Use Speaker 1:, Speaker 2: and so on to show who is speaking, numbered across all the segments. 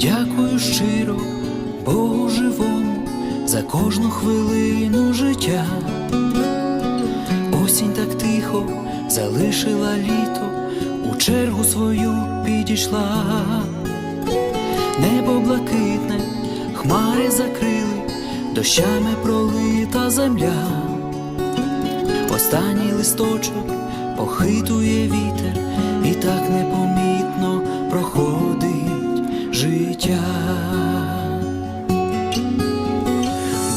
Speaker 1: Дякую щиро Богу живому за кожну хвилину життя. Осінь так тихо залишила літо, у чергу свою підійшла. Небо блакитне, хмари закрили, дощами пролита земля. Останній листочок похитує вітер, і так непомітно проходить життя.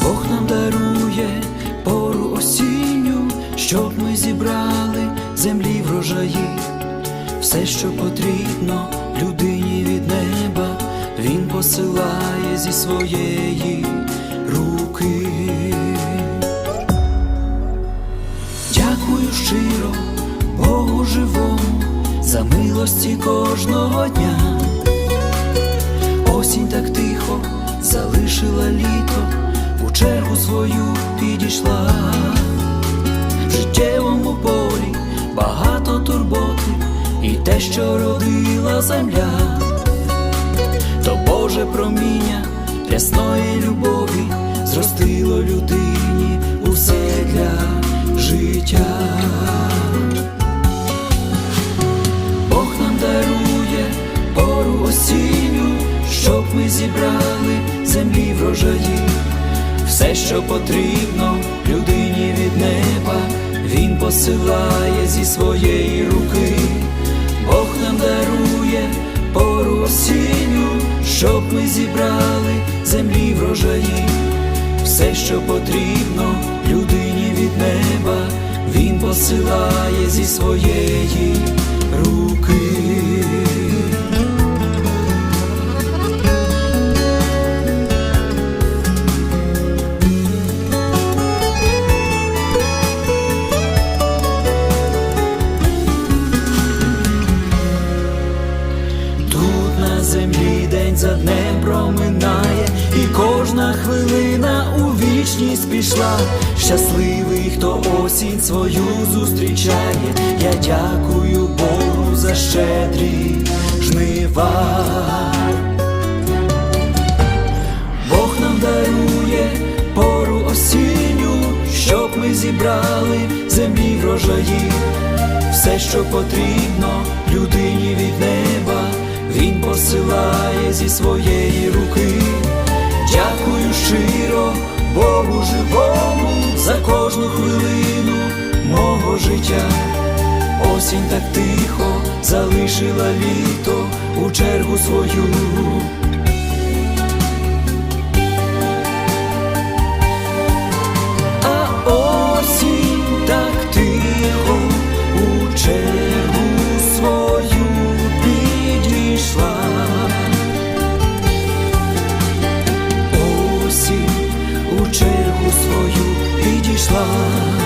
Speaker 1: Бог нам дарує пору осінню, щоб ми зібрали землі врожаї, все, що потрібно людині від неба, він посилає зі своєї руки. Дякую щиро Богу живому за милості кожного дня. Осінь так тихо залишила літо, у чергу свою підійшла. В життєвому полі багато турботи і те, що родила земля, то Боже проміння рясної любові щоб ми зібрали землі врожаї, все, що потрібно людині від неба, він посилає зі своєї руки. Бог нам дарує пору осінню, щоб ми зібрали землі врожаї, все, що потрібно людині від неба, він посилає зі своєї руки. За днем проминає, і кожна хвилина у вічність пішла. Щасливий, хто осінь свою зустрічає. Я дякую Богу за щедрі жнива. Бог нам дарує пору осінню, щоб ми зібрали землі врожаї, все, що потрібно людині від він посилає зі своєї руки. Дякую щиро Богу живому за кожну хвилину мого життя. Осінь так тихо залишила літо у чергу свою. Осінь